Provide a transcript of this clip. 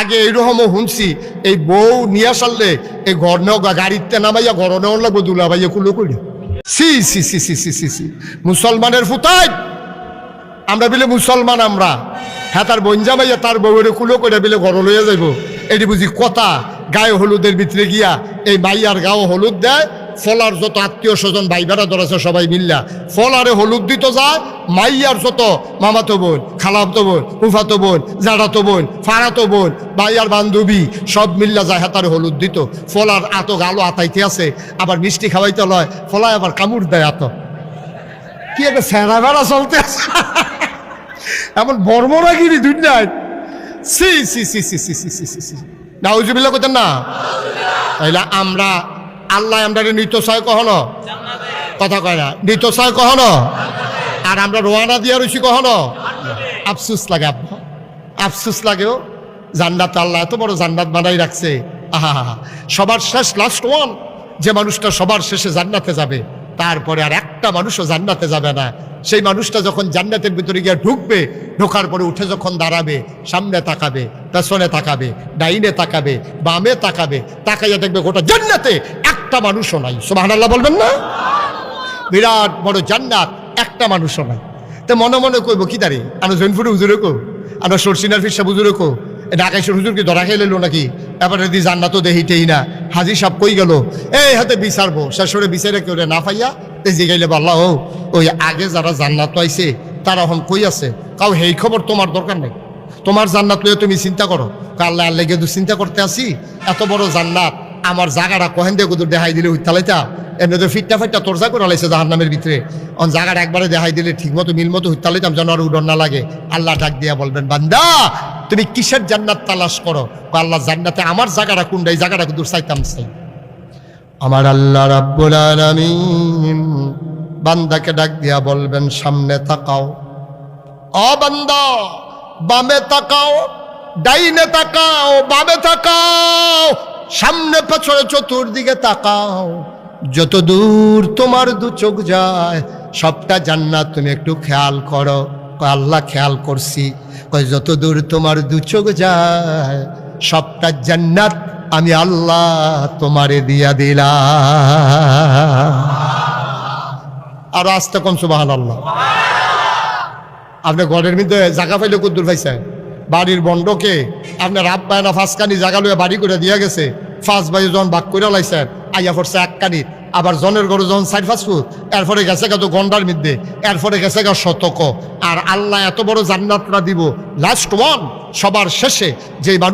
আগে এইরকমও শুনছি এই বউ নিয়ে আসলে এই ঘর গাড়িতে নামাইয়া ঘর লাগবো, দুলা ভাইয়া কুলো করি সি সি সি সি সি সি সি। মুসলমানের ফুতাই। আমরা বিলে মুসলমান আমরা। হ্যাঁ তার বঞ্জা মাইয়া তার বউরে কুলো করে বিলে ঘর লইয়া যাইব। এটি বুঝি কথা। গায়ে হলুদের ভিতরে গিয়া এই মাইয়ার গাও হলুদ দেয় ফলার যত আত্মীয় স্বজন ভাই বেড়া ধরেছে সবাই মিল্লা। ফলারে হলুদ দিত যায় মাইয়ার যত মামাতো বোন, খালাতো বোন, ফুফাতো বোন, জাড়াতো বোন, ফাড়াতো বোন, মাইয়ার বান্ধবী, সব মিল্লা যায় হাতারে হলুদ দিত। ফলার আতো গালো আতাইতে আছে, আবার মিষ্টি খাওয়াইতে লয়, ফলায় আবার কামড় দেয় আত কি একটা স্যারা বেড়া চলতে আছে। এমন বর্মরাগিরি দুনিয়ায়। সি সি সি সি সি সি সি সি সি নাউজুবিল্লা করতেন না? তাইলে আমরা আল্লাহ আমরা নিত্যশয় কখনো? কথা কয় না। নিত্যশয় কখনো? আর আমরা রোয়ানা দিয়া রয়েছি কখনো? আফসুস লাগে আব্বা। আফসুস লাগেও জান্নাত আল্লাহ এত বড় জান্নাত বানাই রাখছে। আহা। সবার শেষ লাস্ট ওয়ান যে মানুষটা সবার শেষে জান্নাতে যাবে, তারপরে আর একটা মানুষও জান্নাতে যাবে না। সেই মানুষটা যখন জান্নাতের ভিতরে গিয়ে ঢুকবে, ঢোকার পরে উঠে যখন দাঁড়াবে, সামনে তাকাবে, পেছনে তাকাবে, ডাইনে তাকাবে, বামে তাকাবে, তাকাইয়া দেখবে গোটা জান্নাতে একটা মানুষও নাই। আল্লাহ বলবেন না? বিরাট বড় জান্নাত, একটা মানুষও নাই। তো মনে মনে কইব, কি দাঁড়ি? আমরা জৈনপুরে হুজুরে কো? আমরা সরসিনার ফিরসা হুজুরে কো? ঢাকাইশের হুজুর কি ধরা খেয়ে লেলো নাকি? এবারে দি জান্নাতও দেহিতেই না হাজি সাপ কই গেল? এই হাতে বিচারবো শেষরে বিচারে কেউ না পাইয়া এই জিগাইলে বললা ও ওই আগে যারা জান্নাত আইছে, তারা এখন কই আছে? কাউ সেই খবর তোমার দরকার নেই। তোমার জান্নাত লইয়া তুমি চিন্তা করো। আল্লাহ আল্লাহ কিন্তু চিন্তা করতে আসি। এত বড় জান্নাত আমার জায়গাটা কহেন দিয়ে কুদুর দেখাই দিলে হইতালাইতা এমনি তো ফিটটা ফাইটটা তোরজা করে লাইছে জাহার নামের ভিতরে। অন জায়গাটা একবারে দেখাই দিলে ঠিক মতো, মিল মতো হইতালাইতাম যেন আর উডন না লাগে। আল্লাহ ডাক দিয়া বলবেন, বান্দা, তুমি কিসের জান্নাত তালাশ করো? আল্লাহ জান্নাতে আমার জায়গাটা কোনটা এই জায়গাটা কুদুর চাইতাম চাই। আমার আল্লাহ রাব্বুল আলামিন বান্দাকে ডাক দিয়া বলবেন, সামনে তাকাও। অ বান্দা, বামে তাকাও, ডাইনে তাকাও, বামে তাকাও। সামনে পেছনে চতুর্দিকে তাকাও। যত দূর তোমার দু চোখ যায়, সবটা জান্নাত, তুমি একটু খেয়াল করো। আল্লাহ খেয়াল করছি। যত দূর তোমার দু চোখ যায়, সবটা জান্নাত আমি আল্লাহ তোমারে দিয়া দিলাম। আর আস্তে কম সুবাহ আল্লাহ আপনি ঘরের মধ্যে জাগা পাইলে কুদ্দুর পাইছে বাড়ির বন্ডকে আপনার আব্বায় না ফাঁসকানি জায়গা লোয়া বাড়ি করে দিয়া গেছে। ফাঁস বাই জন বাক করে লাইছেন, আইয়া পড়ছে এক কানি আবার জনের গরু জন সাইড ফাঁস ফুট, এরপরে গেছে গা তো গন্ডার মধ্যে এরপরে গেছে গা শতক। আর আল্লাহ এত বড় জান্নাতরা দিব লাস্ট ওয়ান সবার শেষে যে মানুষ